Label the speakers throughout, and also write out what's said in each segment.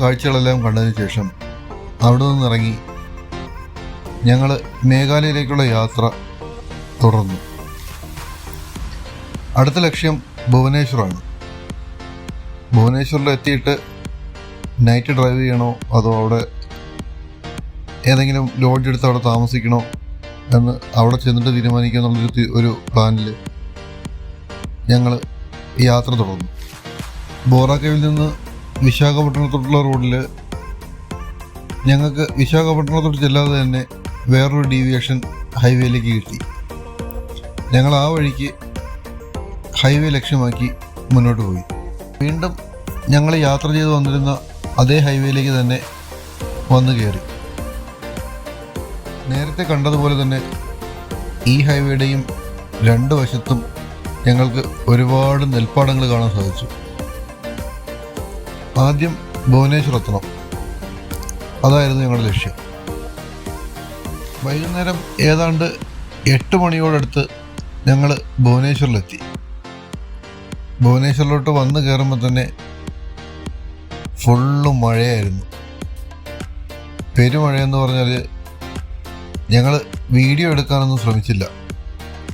Speaker 1: കാഴ്ചകളെല്ലാം കണ്ടതിന് ശേഷം അവിടെ നിന്നിറങ്ങി ഞങ്ങൾ മേഘാലയയിലേക്കുള്ള യാത്ര തുടർന്നു. അടുത്ത ലക്ഷ്യം ഭുവനേശ്വറാണ്. ഭുവനേശ്വറിൽ എത്തിയിട്ട് നൈറ്റ് ഡ്രൈവ് ചെയ്യണോ അതോ അവിടെ ഏതെങ്കിലും ലോഡ്ജ് എടുത്ത് അവിടെ താമസിക്കണോ എന്ന് അവിടെ ചെന്നിട്ട് തീരുമാനിക്കുക എന്നുള്ളൊരു ഒരു പ്ലാനിൽ ഞങ്ങൾ യാത്ര തുടർന്നു. ബോറാക്കേവിൽ നിന്ന് വിശാഖപട്ടണത്തോട്ടുള്ള റോഡിൽ ഞങ്ങൾക്ക് വിശാഖപട്ടണത്തോട്ട് ചെല്ലാതെ തന്നെ വേറൊരു ഡീവിയേഷൻ ഹൈവേയിലേക്ക് കിട്ടി. ഞങ്ങൾ ആ വഴിക്ക് ഹൈവേ ലക്ഷ്യമാക്കി മുന്നോട്ട് പോയി. വീണ്ടും ഞങ്ങൾ യാത്ര ചെയ്ത് വന്നിരുന്ന അതേ ഹൈവേയിലേക്ക് തന്നെ വന്നു കയറി. നേരത്തെ കണ്ടതുപോലെ തന്നെ ഈ ഹൈവേയുടെയും രണ്ട് വശത്തും ഞങ്ങൾക്ക് ഒരുപാട് നെൽപ്പാടങ്ങൾ കാണാൻ സാധിച്ചു. ആദ്യം ഭുവനേശ്വർ എത്തണം അതായിരുന്നു ഞങ്ങളുടെ ലക്ഷ്യം. വൈകുന്നേരം ഏതാണ്ട് എട്ട് മണിയോടടുത്ത് ഞങ്ങൾ ഭുവനേശ്വറിലെത്തി ഭുവനേശ്വറിലോട്ട് വന്ന് കയറുമ്പോൾ തന്നെ ഫുള്ള് മഴയായിരുന്നു. പെരുമഴയെന്ന് പറഞ്ഞാൽ ഞങ്ങൾ വീഡിയോ എടുക്കാനൊന്നും ശ്രമിച്ചില്ല.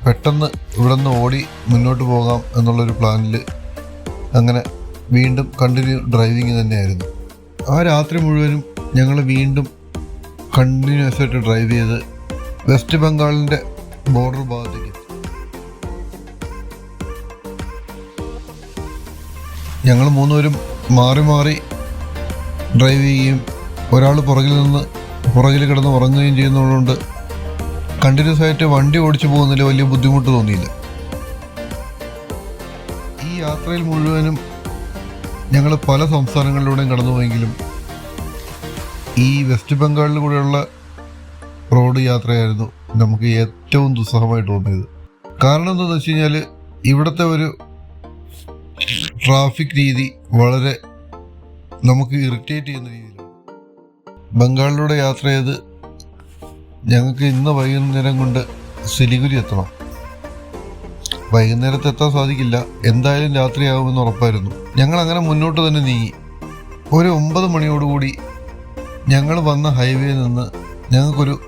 Speaker 1: പെട്ടെന്ന് ഇവിടെ നിന്ന് ഓടി മുന്നോട്ട് പോകാം എന്നുള്ളൊരു പ്ലാനിൽ അങ്ങനെ വീണ്ടും കണ്ടിന്യൂ ഡ്രൈവിങ് തന്നെയായിരുന്നു. ആ രാത്രി മുഴുവനും ഞങ്ങൾ വീണ്ടും കണ്ടിന്യൂസ് ആയിട്ട് ഡ്രൈവ് ചെയ്ത് വെസ്റ്റ് ബംഗാളിന്റെ ബോർഡർ ഭാഗത്തേക്ക് ഞങ്ങൾ മൂന്നുപേരും മാറി മാറി ഡ്രൈവ് ചെയ്യുകയും ഒരാൾ പുറകിൽ നിന്ന് പുറകിൽ കിടന്ന് ഉറങ്ങുകയും ചെയ്യുന്നതുകൊണ്ട് കണ്ടിന്യൂസ് ആയിട്ട് വണ്ടി ഓടിച്ചു പോകുന്നതിൽ വലിയ ബുദ്ധിമുട്ട് തോന്നിയില്ല. ഈ യാത്രയിൽ മുഴുവനും ഞങ്ങൾ പല സംസ്ഥാനങ്ങളിലൂടെയും കടന്നുപോയെങ്കിലും ഈ വെസ്റ്റ് ബംഗാളിൽ കൂടെയുള്ള റോഡ് യാത്രയായിരുന്നു നമുക്ക് ഏറ്റവും ദുസ്സഹമായിട്ട് തോന്നിയത്. കാരണം എന്താണെന്ന് വെച്ച് കഴിഞ്ഞാൽ ഇവിടുത്തെ ഒരു ട്രാഫിക് രീതി വളരെ നമുക്ക് ഇറിറ്റേറ്റ് ചെയ്യുന്ന രീതിയിലാണ്. ബംഗാളിലൂടെ യാത്ര ചെയ്ത് ഞങ്ങൾക്ക് ഇന്ന് വൈകുന്നേരം കൊണ്ട് സിലിഗുരി എത്തണം. വൈകുന്നേരത്ത് എത്താൻ സാധിക്കില്ല. എന്തായാലും രാത്രിയാകുമെന്ന് ഉറപ്പായിരുന്നു. ഞങ്ങൾ അങ്ങനെ മുന്നോട്ട് തന്നെ നീങ്ങി. ഒരു ഒമ്പത് മണിയോടുകൂടി ഞങ്ങൾ വന്ന ഹൈവേയിൽ നിന്ന് ഞങ്ങൾക്കൊരു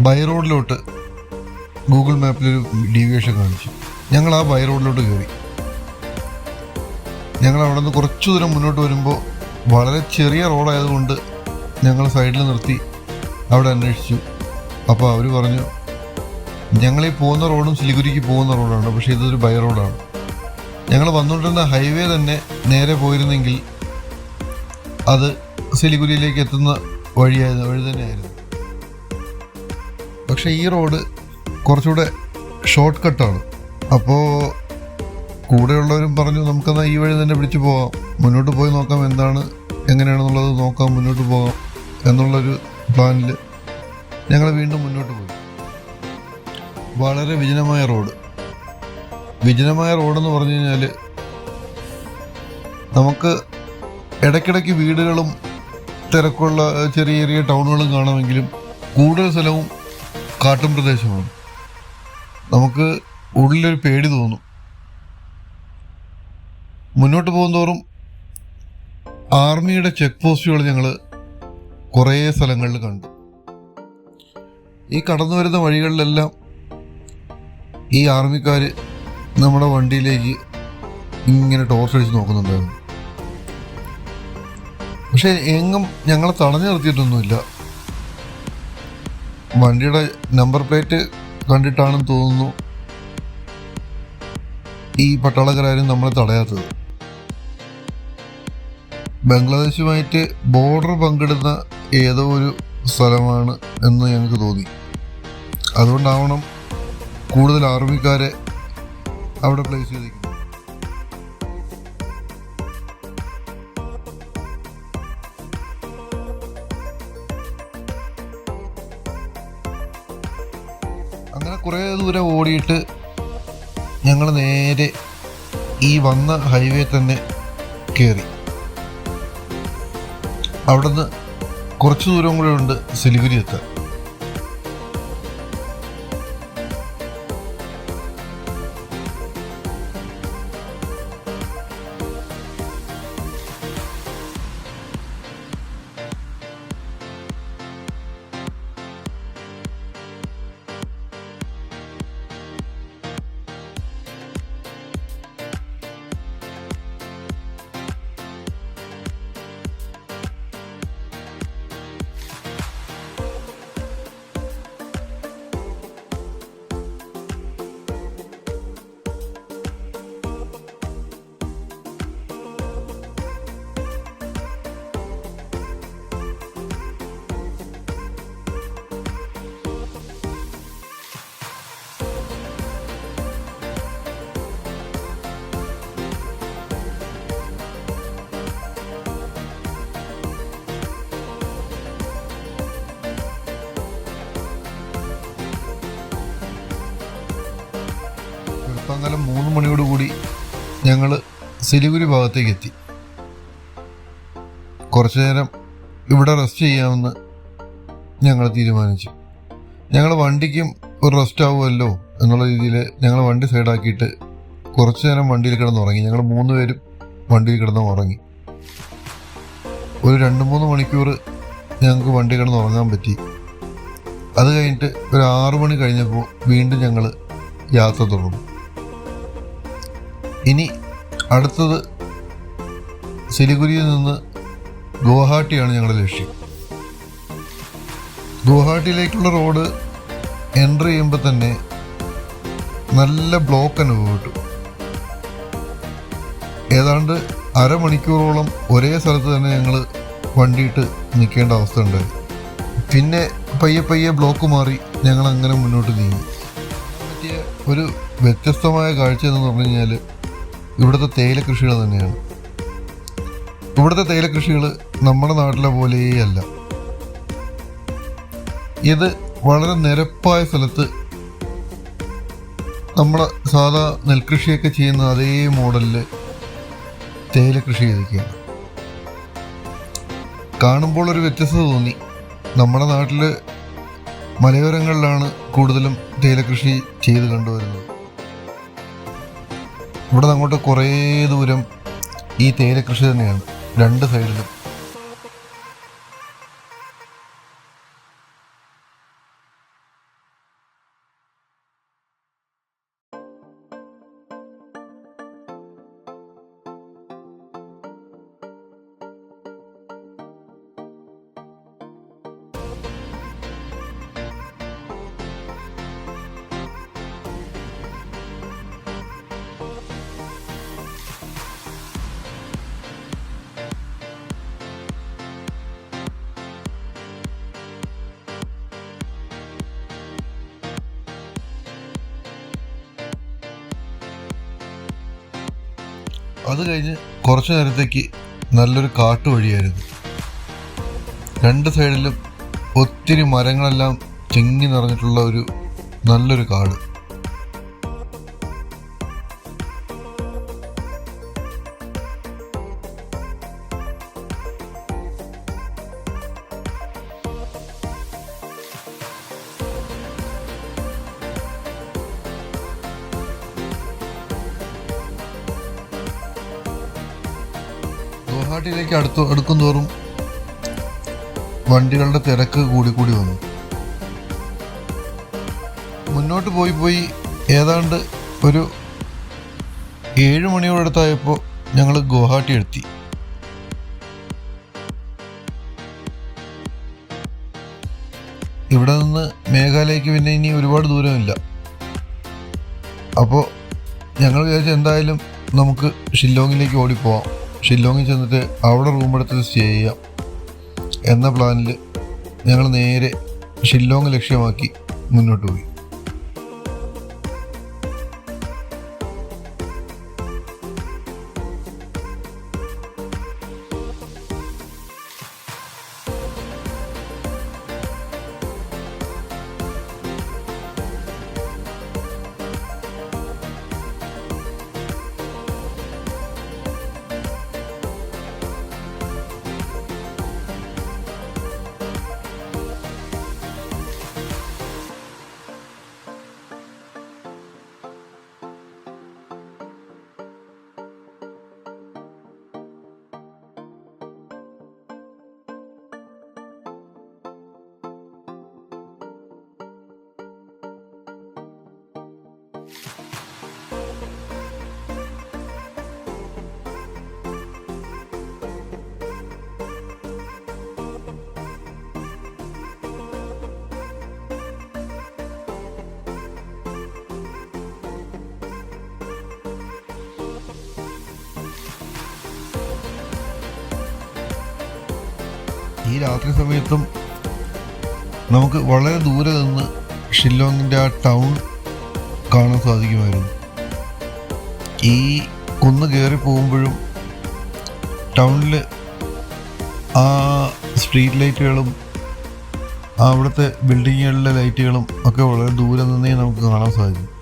Speaker 1: ബൈ റോഡിലോട്ട് ഗൂഗിൾ മാപ്പിലൊരു ഡീവിയേഷൻ കാണിച്ചു. ഞങ്ങൾ ആ ബൈ റോഡിലോട്ട് കയറി. ഞങ്ങൾ അവിടെ നിന്ന് കുറച്ചു ദൂരം മുന്നോട്ട് വരുമ്പോൾ വളരെ ചെറിയ റോഡായതുകൊണ്ട് ഞങ്ങൾ സൈഡിൽ നിർത്തി അവിടെ അന്വേഷിച്ചു. അപ്പോൾ അവർ പറഞ്ഞു ഞങ്ങൾ ഈ പോകുന്ന റോഡും സിലിഗുരിക്ക് പോകുന്ന റോഡാണ് പക്ഷേ ഇതൊരു ബൈ റോഡാണ്. ഞങ്ങൾ വന്നുകൊണ്ടിരുന്ന ഹൈവേ തന്നെ നേരെ പോയിരുന്നെങ്കിൽ അത് സിലിഗുരിയിലേക്ക് എത്തുന്ന വഴിയായിരുന്നു വഴി തന്നെയായിരുന്നു. പക്ഷേ ഈ റോഡ് കുറച്ചുകൂടെ ഷോർട്ട് കട്ടാണ് അപ്പോൾ കൂടെയുള്ളവരും പറഞ്ഞു നമുക്കെന്നാൽ ഈ വഴി തന്നെ പിടിച്ചു പോകാം മുന്നോട്ട് പോയി നോക്കാം എന്താണ് എങ്ങനെയാണെന്നുള്ളത് നോക്കാം മുന്നോട്ട് പോകാം എന്നുള്ളൊരു പ്ലാനിൽ ഞങ്ങൾ വീണ്ടും മുന്നോട്ട് പോയി. വളരെ വിജനമായ റോഡ്. വിജനമായ റോഡെന്ന് പറഞ്ഞു കഴിഞ്ഞാൽ നമുക്ക് ഇടയ്ക്കിടയ്ക്ക് വീടുകളും തിരക്കുള്ള ചെറിയ ചെറിയ ടൗണുകളും കാണുമെങ്കിലും കൂടുതൽ സ്ഥലവും കാട്ടും പ്രദേശമാണ്. നമുക്ക് ഉള്ളിലൊരു പേടി തോന്നും. മുന്നോട്ട് പോകുന്തോറും ആർമിയുടെ ചെക്ക് പോസ്റ്റുകൾ ഞങ്ങൾ കുറേ സ്ഥലങ്ങളിൽ കണ്ടു. ഈ കടന്നു വരുന്ന വഴികളിലെല്ലാം ഈ ആർമിക്കാർ നമ്മുടെ വണ്ടിയിലേക്ക് ഇങ്ങനെ ടോർച്ച് അടിച്ച് നോക്കുന്നുണ്ടായിരുന്നു. പക്ഷെ എങ്ങും ഞങ്ങളെ തടഞ്ഞു നിർത്തിയിട്ടൊന്നുമില്ല. വണ്ടിയുടെ നമ്പർ പ്ലേറ്റ് കണ്ടിട്ടാണെന്ന് തോന്നുന്നു ഈ പട്ടാളക്കാരും നമ്മളെ തടയാത്തത്. ബംഗ്ലാദേശുമായിട്ട് ബോർഡർ പങ്കിടുന്ന ഏതോ ഒരു സ്ഥലമാണ് എന്ന് ഞങ്ങൾക്ക് തോന്നി. അതുകൊണ്ടാവണം കൂടുതൽ ആർമിക്കാരെ അവിടെ പ്ലേസ് ചെയ്തിരിക്കുന്നത് കുറേ ദൂരം ഓടിയിട്ട് ഞങ്ങൾ നേരെ ഈ വന്ന ഹൈവേ തന്നെ കയറി അവിടുന്ന് കുറച്ച് ദൂരം കൂടെ ഉണ്ട് സിലിഗുരി എത്താൻ. കോതമംഗലം മൂന്ന് മണിയോടുകൂടി ഞങ്ങൾ സിലിഗുരി ഭാഗത്തേക്ക് എത്തി കുറച്ചു നേരം ഇവിടെ റെസ്റ്റ് ചെയ്യാമെന്ന് ഞങ്ങൾ തീരുമാനിച്ചു. ഞങ്ങൾ വണ്ടിക്കും ഒരു റെസ്റ്റ് ആവുമല്ലോ എന്നുള്ള രീതിയിൽ ഞങ്ങൾ വണ്ടി സൈഡാക്കിയിട്ട് കുറച്ചു നേരം വണ്ടിയിൽ കിടന്ന് ഉറങ്ങി ഞങ്ങൾ മൂന്ന് പേരും വണ്ടിയിൽ കിടന്ന് ഉറങ്ങി ഒരു രണ്ട് മൂന്ന് മണിക്കൂർ ഞങ്ങൾക്ക് വണ്ടി കിടന്ന് ഉറങ്ങാൻ പറ്റി. അത് കഴിഞ്ഞിട്ട് ഒരു ആറു മണി കഴിഞ്ഞപ്പോൾ വീണ്ടും ഞങ്ങൾ യാത്ര തുടർന്നു. ഇനി അടുത്തത് സിലിഗുരിയിൽ നിന്ന് ഗുവാഹട്ടിയാണ് ഞങ്ങളുടെ ലക്ഷ്യം. ഗുവാഹട്ടിയിലേക്കുള്ള റോഡ് എൻട്രി ചെയ്യുമ്പോൾ തന്നെ നല്ല ബ്ലോക്ക് അനുഭവപ്പെട്ടു. ഏതാണ്ട് അരമണിക്കൂറോളം ഒരേ സ്ഥലത്ത് തന്നെ ഞങ്ങൾ വണ്ടിയിട്ട് നിൽക്കേണ്ട അവസ്ഥ ഉണ്ടായി പിന്നെ പയ്യെ പയ്യെ ബ്ലോക്ക് മാറി ഞങ്ങൾ അങ്ങനെ മുന്നോട്ട് നീങ്ങി. പറ്റിയ ഒരു വ്യത്യസ്തമായ കാഴ്ച എന്ന് പറഞ്ഞു കഴിഞ്ഞാൽ ഇവിടുത്തെ തേയില കൃഷികൾ തന്നെയാണ്. ഇവിടുത്തെ തേയില കൃഷികൾ നമ്മുടെ നാട്ടിലെ പോലെയല്ല. ഇത് വളരെ നിരപ്പായ സ്ഥലത്ത് നമ്മുടെ സാധാ നെൽകൃഷിയൊക്കെ ചെയ്യുന്ന അതേ മോഡലിൽ തേയില കൃഷി ചെയ്തിരിക്കുകയാണ്. കാണുമ്പോൾ ഒരു വ്യത്യസ്തത തോന്നി. നമ്മുടെ നാട്ടിൽ മലയോരങ്ങളിലാണ് കൂടുതലും തേയില കൃഷി ചെയ്ത് കണ്ടുവരുന്നത്. ഇവിടെ അങ്ങോട്ട് കുറേ ദൂരം ഈ തേയില കൃഷി തന്നെയാണ്. രണ്ട് സൈഡിലും. അത് കഴിഞ്ഞ് കുറച്ചു നേരത്തേക്ക് നല്ലൊരു കാട്ടു വഴിയായിരുന്നു. രണ്ട് സൈഡിലും ഒത്തിരി മരങ്ങളെല്ലാം ചെങ്ങി നിറഞ്ഞിട്ടുള്ള ഒരു നല്ലൊരു കാട്. ഗുവാഹട്ടിയിലേക്ക് അടുത്തു അടുക്കും തോറും വണ്ടികളുടെ തിരക്ക് കൂടി കൂടി വന്നു. മുന്നോട്ട് പോയി പോയി ഏതാണ്ട് ഒരു ഏഴ് മണിയോടടുത്തായപ്പോൾ ഞങ്ങൾ ഗുവാഹട്ടി എത്തി. ഇവിടെ നിന്ന് മേഘാലയക്ക് പിന്നെ ഇനി ഒരുപാട് ദൂരമില്ല. അപ്പോൾ ഞങ്ങൾ വിചാരിച്ചു എന്തായാലും നമുക്ക് ഷില്ലോങ്ങിലേക്ക് ഓടിപ്പോവാം. ഷില്ലോങ്ങിൽ ചെന്നിട്ട് അവിടെ റൂമെടുത്ത് സ്റ്റേ ചെയ്യാം എന്ന പ്ലാനിൽ ഞങ്ങൾ നേരെ ഷില്ലോങ് ലക്ഷ്യമാക്കി മുന്നോട്ട് പോയി. ഈ രാത്രി സമയത്തും നമുക്ക് വളരെ ദൂരെ നിന്ന് ഷില്ലോങ്ങിന്റെ ആ ടൗൺ കാണാൻ സാധിക്കുമായിരുന്നു. ഈ കുന്ന് കയറി പോകുമ്പോഴും ടൗണിൽ ആ സ്ട്രീറ്റ് ലൈറ്റുകളും അവിടുത്തെ ബിൽഡിങ്ങുകളിലെ ലൈറ്റുകളും ഒക്കെ വളരെ ദൂരെ നിന്നേ നമുക്ക് കാണാൻ സാധിക്കും.